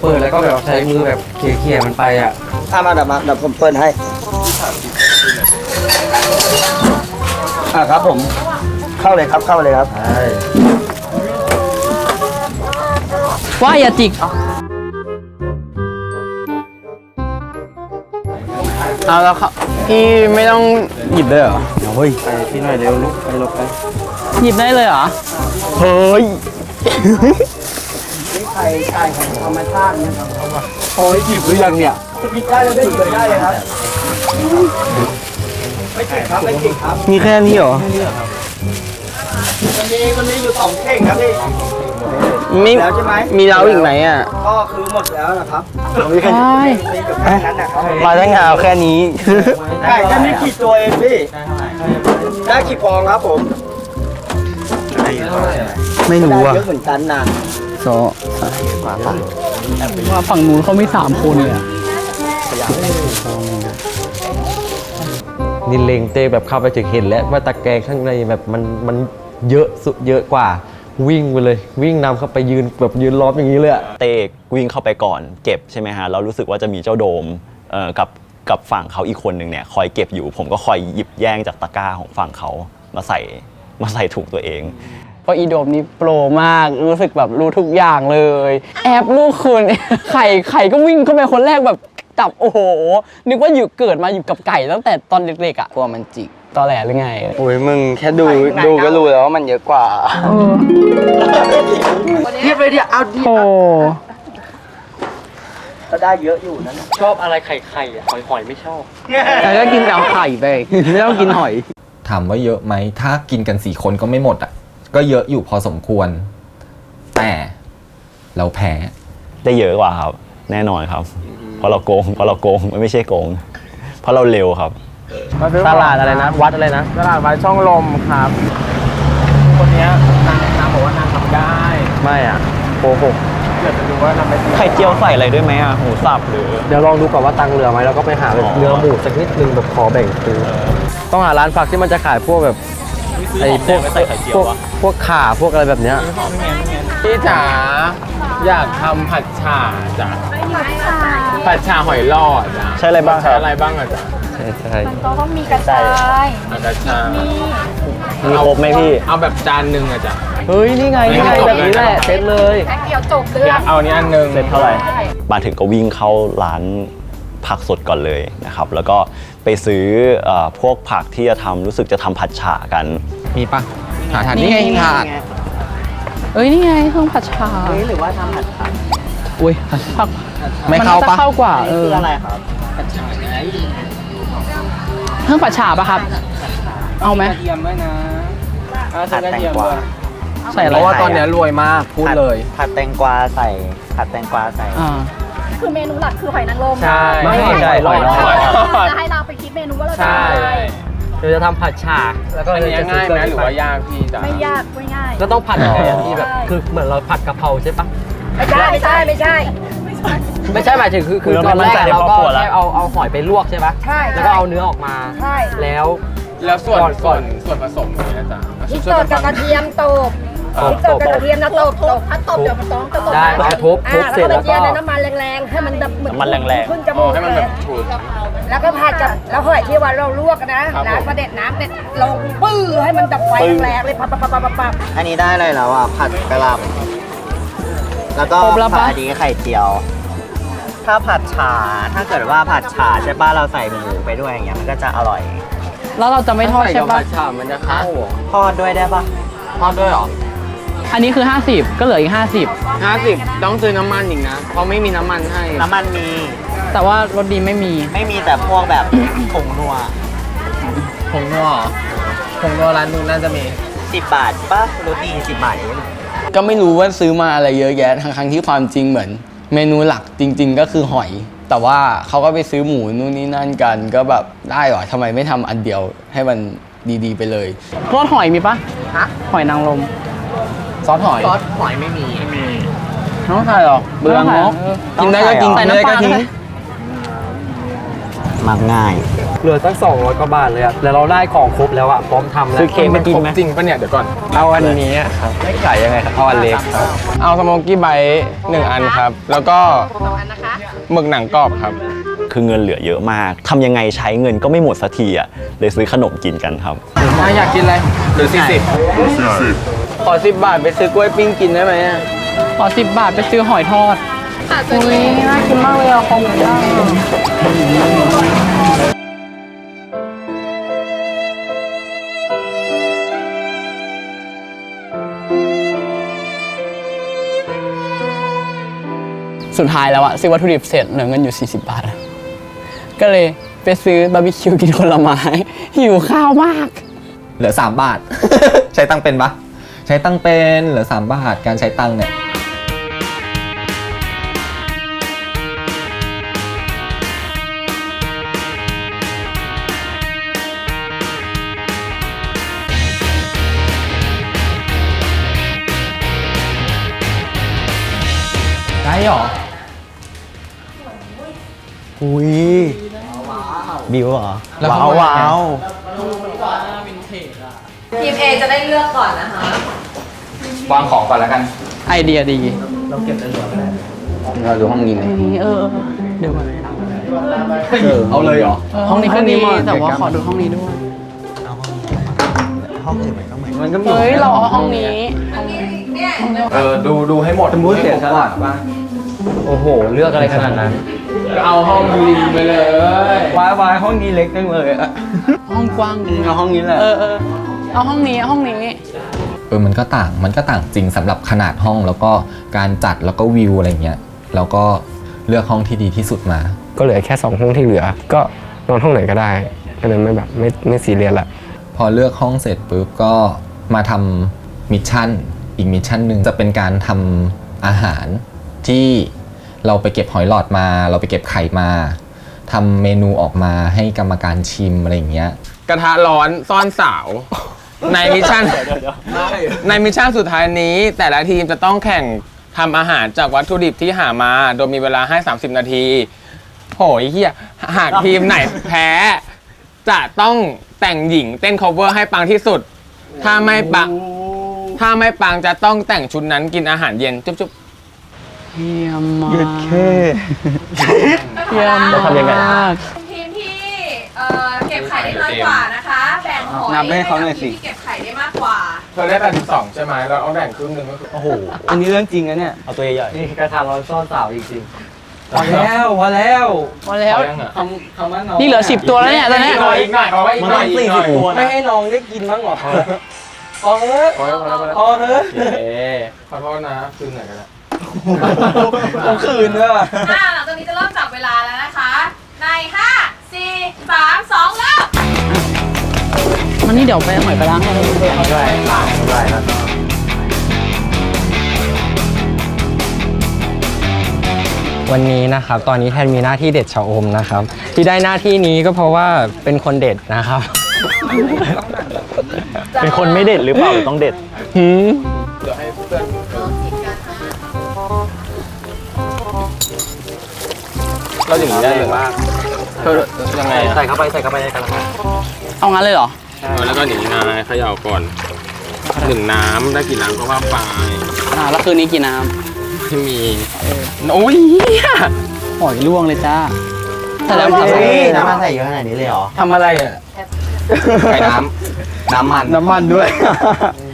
เปิดแล้วก็แบบใช้มือแบบเขี่ยๆมันไปอะถ้ามาเดี๋ยวมาเดี๋ยวผมเปิดให้อ่าครับผมเข้าเลยครับเข้าเลยครับใช่ว่าอย่าจิกเอาแล้วครับพี่ไม่ต้องหยิบเลยเหรอเฮ้ยไปที่หน่อยเร็วลุกไปลบไปหยิบได้เลยเหรอเฮ้ยนี่ไข่ไก่ของธรรมชาตินะครับโอ้ยหยิบหรือยังเนี่ยได้เลยได้เลยได้เลยครับไม่เก่งครับไม่เก่งครับมีแค่นี้เหรอวันนี้วันนี้อยู่สองเข่งครับพี่ไม่แล้วใช่ไหมมีเราอีกไหมอะก็คือหมดแล้วนะครับใช่มีกับแค่นั้นนะครับมาตั้งนานเอาแค่นี้ไก่จะมีกี่ตัวเองพี่ได้กี่ฟองครับผมไม่รู้ได้อะเยอะเหมือนกันนะ โซว่าฝั่งนู้นเขาไม่สามคนเลยอะนินเลงเต้แบบเข้าไปถึงเห็นแล้วว่าตะแกรงข้างในแบบมันมันเยอะสุดเยอะกว่า วิ่งไปเลย วิ่งนำเข้าไปยืนแบบยืนล้อมอย่างนี้เลยอะเต้วิ่งเข้าไปก่อนเก็บใช่ไหมฮะเรารู้สึกว่าจะมีเจ้าโดมเอ่อกับกับฝั่งเขาอีกคนหนึ่งเนี่ยคอยเก็บอยู่ ผมก็คอยหยิบแย่งจากตะกร้าของฝั่งเขามาใส่มาใส่ถุงตัวเอง เพราะอีโดมนี่โปรมากรู้สึกแบบรู้ทุกอย่างเลย แอบลูกคุณ ไข่ไข่ก็วิ่งเข้าไปคนแรกแบบจับโอ้โห นึกว่าอยู่เกิดมาอยู่กับไก่ตั้งแต่ตอนเด็กๆอะกลัวมันจิกตอแหลหรือไง โอ้ยมึงแค่ดูดูก็รู้แล้วว่ามันเยอะกว่าเรียบเลยเดียวเอาดีโอ้ก็ได้เยอะอยู่นั่นนะชอบอะไรไข่ไข่อะหอยหอยไม่ชอบแต่ก็กินแต่ไข่ไปไม่ต้องกินหอย ถามว่าเยอะไหมถ้ากินกันสี่คนก็ไม่หมดอะ ก็เยอะอยู่พอสมควร แต่เราแพ้ได้เยอะกว่าครับ แน่นอนครับ เพราะเราโกงเพราะเราโกงไม่ใช่โกง เพราะเราเร็วครับตลาดอะไรนะ วัดอะไรนะ ตลาดวัดช่องลมครับ คนเนี้ยนางนางบอกว่านางทำได้ไม่อะโกหกเดี๋ยวจะดูว่าทำได้จริงไข่เจียวใส่อะไรด้วยไหมอะหมูสับหรือ เดี๋ยวลองดูก่อนว่าตังค์เหลือไหมแล้วก็ไปหาแบบอ๋อ เนื้อหมูสักนิดนึงแบบขอแบ่งซื้อต้องหาร้านฝักที่มันจะขายพวกแบบ ไอ้พวกไม่ใส่ไข่เจียพววกวะพวกข่าพวกอะไรแบบเนี้ยพี่จ๋าอยากทำผัดฉ่าจ้ะผัดฉ่าหอยหลอดจ้ะใช่อะไรบ้างคใช้รับอะไรบ้างอะจ๊ะใช่ใช่ก็ต้องมีกระชายอันกระชามีครบไหมพี่ เอาแบบจานหนึ่งอะจ้ะ เฮ้ย นี่ไง นี่ไงไม่แบจบบเลยนี้แหละเซ็ตเลย แพ็คเดียวจบเดือเดี๋ยวนเอาอันนี้อันหนึ่ง เสร็จเท่าไหร่ มาถึงก็วิ่งเข้าร้าน ผักสดก่อนเลยนะครับ แล้วก็ไปซื้อเออพวกผักที่จะทำรู้สึกจะทำผัดฉ่ากัน มีปะหาทานนี่นี่ไงไงถาดเอ้ยนี่ไงเครื่องผัดชาหรือว่าทำผัดผักอุ้ยผักไม่เข้ามันน่ปะจะเข้ากว่าเออคืออะไรครับเครื่องผัดชาปะครับ เอาไหมกระเทียมด้วยนะเอาผัดกระแตงเทียมกวาด้วยใส่อะไรเพราะว่าตอนเนี้ยรวยมากพูดเลย ผัดแตงกวาใส่ผัดแตงกวาใส่อ่า คือเมนูหลักคือหอยนางรมใช่ไม่ใช่หอยนางรม จะให้เราไปคิดเมนูว่าเราจะใช่ ทำอะไรเดี๋ยวจะทำผัดฉ่าแล้วก็อันเลยเนี้ยจะง่ายไหมหรือว่าว่ายากพี่จ๋า ไม่ยากไม่ง่ายแล้วต้องผัดยังไงอะอ๋อพี่แบบคือเหมือนเราผัดกะเพราใช่ปะไม่ใช่ไม่ใช่ไม่ใช่ ไม่ใช่หมายถึงคือคือเริ่มตอนแรกมั่นใจอะในเราครอบก็ครัวแล้วแค่เอาเอาหอยไปลวกใช่ปะใช่แล้วก็เอาเนื้อออกมาใช่ แล้ว แล้วส่วนก่อนก่ส่อวนนส่วนผสมนี่นะจ๊ะพริกสดกับกระเทียมตบ พริกสดกับกระเทียมนะตบตบถ้าตบเดี๋ยวมันต้องตบได้เอาทุบทุบอ่าเสร็จแล้แล้ววก็ก็ ไปเจียวในน้ำมันแรงๆให้มันแบบเหมือนน้ำมันแรงๆ ขึ้นจอ๋มูอกให้มันเลแบยบถูกแล้วก็ผัดกับแล้วหอยที่ว่าเราลวกนะครับน้ำประเด็ดน้ำเด็ดลงปื้อให้มันดับไฟแรงๆเลยปับปับปับปับปับอันนี้ได้อะไรแล้วอะ ผัดกะหล่ำแล้วก็ครบแล้วผัปะดอันนี้ไข่เจียว ถ้าผัดฉ่าถ้าเกิดว่าผัดฉ่าใช่ป่ะเราใส่หมูไปด้วยอย่างเงี้ยมันก็จะอร่อย แล้วเราจะไม่ทอดใช่ปะใช่มันจะเข้าเหรอทอดด้วยได้ปะทอดด้วยเหรอ อันนี้คือ 50 ก็เหลืออีกห้าสิบต้องซื้อน้ำมันอีกนะเพราะไม่มีน้ำมันให้น้ำมันมี50แต่ว่ารสดีไม่มีไม่มีแต่พวกแบบ ผงนัวผงนัวเหรอผงนัวร้านนู้นน่าจะมี10บาทป่ะโรตี10บาทเองก็ไม่รู้ว่าซื้อมาอะไรเยอะแยะทั้งๆที่ความจริงเหมือน เมนูหลักจริง ๆ ก็คือหอย แต่ว่าเขาก็ไปซื้อหมูนู่นนี่นั่นกัน ก็แบบได้เหรอทำไมไม่ทำอันเดียวให้มันดีๆไปเลยทอดหอยมีปะฮะหอยนางรม ซอสหอยซอสหอยไม่มีน้องใส่หรอเบื่องกกินได้ก็กินใส่กินไม่ได้ก็ทิ้งมักง่าย เหลือตั้ง200กว่าบาทเลยอะแล้วเราได้ของครบแล้วอะพร้อมทำแล้วซื้อเค้กมากินไหมจริงปะเนี่ยเดี๋ยวก่อน เอาอันนี้ครับไม่ขายยังไงครับเอาอันเล็กครับ เอาสโมกกี้ไบต์หนึ่งอันครับ แล้วก็หมึกหนังกรอบครับ คือเงินเหลือเยอะมากทำยังไงใช้เงินก็ไม่หมดสักทีอะเลยซื้อขนมกินกันครับอยากกินอะไรหรือสี่สิบ ขอสิบบาทไปซื้อกล้วยปิ้งกินได้ไหมอะขอสิบบาทไปซื้อหอยทอดอุ้ยน่ากินมากเลยอะของหมูย่างสุดท้ายแล้วอะซื้อวัตถุดิบเสร็จเหลือเงินอยู่ 40 บาทอะก็เลยไปซื้อบาร์บีคิวกินคนละไม้หิวข้าวมาก เหลือ 3 บาท ใช้ตังค์เป็นปะใช้ตังค์เป็นเหลือ3บาทการใช้ตังค์เนี่ยได้หรออุ้ยบิวเหรอแล้วว้าเขาวว่าว้าว ทีม A จะได้เลือกก่อนนะคะ วางของก่อนแล้วกัน ไอเดียดีเราดูห้องนี้เลยเออ เดี๋ยวก่อนเอาเลยเหรอ ห้องนี้ก็ดีแต่ว่าขอดูห้องนี้ด้วย ห้องอื่นมันก็เหมือนมันก็มีเฮ้ยเราเอาห้องนี้ เออดูดูให้หมดสมมุติเสียสละบ้างโอ้โห เลือกอะไรขนาดนั้น เอาห้องริมไปเลยวายวายห้องนี้เล็กจังเลยอะห้องกว้างดีเอาห้องนี้แหละ เออเออเอาห้องนี้ห้องนี้ เออมันก็ต่างมันก็ต่างจริงสำหรับขนาดห้องแล้วก็การจัดแล้วก็วิวอะไรเงี้ยแล้วก็เลือกห้องที่ดีที่สุดมา ก็เหลือแค่สองห้องที่เหลือ ก็นอนห้องไหนก็ได้ก็เลยไม่แบบไม่ไม่ซีเรียสละพอเลือกห้องเสร็จปุ๊บก็มาทำมิชชั่นอีกมิชชั่นหนึ่งจะเป็นการทำอาหารที่เราไปเก็บหอยหลอดมา เราไปเก็บไข่มาทำเมนูออกมาให้กรรมการชิมอะไรอย่างเงี้ย กระทะร้อนซ่อนสาว ในมิชชั่น ในมิชชั่นสุดท้ายนี้ แต่ละทีมจะต้องแข่งทำอาหารจากวัตถุดิบที่หามา โดยมีเวลาให้ 30 นาที โหยเฮียหากทีมไหนแพ้ จะต้องแต่งหญิงเต้น cover ให้ปังที่สุด ถ้าไม่ปังถ้าไม่ปังจะต้องแต่งชุดนั้นกินอาหารเย็น จุ๊บจุ๊บเยี่ยมมากเยี่ยมแล้วทำยังไงมาก ทีมที่เอ่อเก็บไข่ได้น้อยกว่านะคะแบ่งหอย นับให้เขาหน่อยสิทีมที่เก็บไข่ได้มากกว่า เธอได้82ใช่ไหมเราเอาแบ่งครึ่งหนึ่งก็คือโอ้โห อันนี้เรื่องจริงนะเนี่ยเอาตัวใหญ่นี่กระทะร้อนซ่อนสาวจริงๆพอแล้วพอแล้วพอแล้วเอายังเหรอคำคำว่าน้องนี่เหลือสิบตัวแล้วเนี่ยตอนเนี้ยอีกหน่อยอีกหน่อยเอาไว้อีกหน่อยอีกหน่อยไม่ให้น้องได้กินบ้างเหรอพอเถอะพอแล้วพอแล้วพอแล้วพอเถอะเอ๊ขอโทษนะคืนหน่อยก็ได้ต้องคืนด้วยว่ะอ่าหลังจากนี้จะเริ่มจับเวลาแล้วนะคะ ใน 5 4 3 2เริ่ม มันนี่เดี๋ยวไปหอยไปล้างให้วันนี้นะครับ ตอนนี้แทนมีหน้าที่เด็ดชะอมนะครับ ที่ได้หน้าที่นี้ก็เพราะว่าเป็นคนเด็ดนะครับๆเป็นคนไม่เด็ดหรือเปล่าหรือต้องเด็ดหืมเราอย่างนี้ได้เลยว่าเธอยังไงอะใส่เข้าไปใส่เข้าไปในกระทะ เอางั้นเลยเหรอ เออแล้วก็อย่างนี้นายเขย่าก่อนหนึ่งน้ำได้กี่น้ำก็ว่าไปอ่าแล้วคืนนี้กี่น้ที่มีโอ้ยเหี้ยำหอยล่วงเลยจ้าแต่แล้วเฮ้ยน้ำมันใส่เยอะขนาดนี้เลยเหรอ ทำอะไรอะไข่น้ำน้ำมันน้ำมันด้วยอ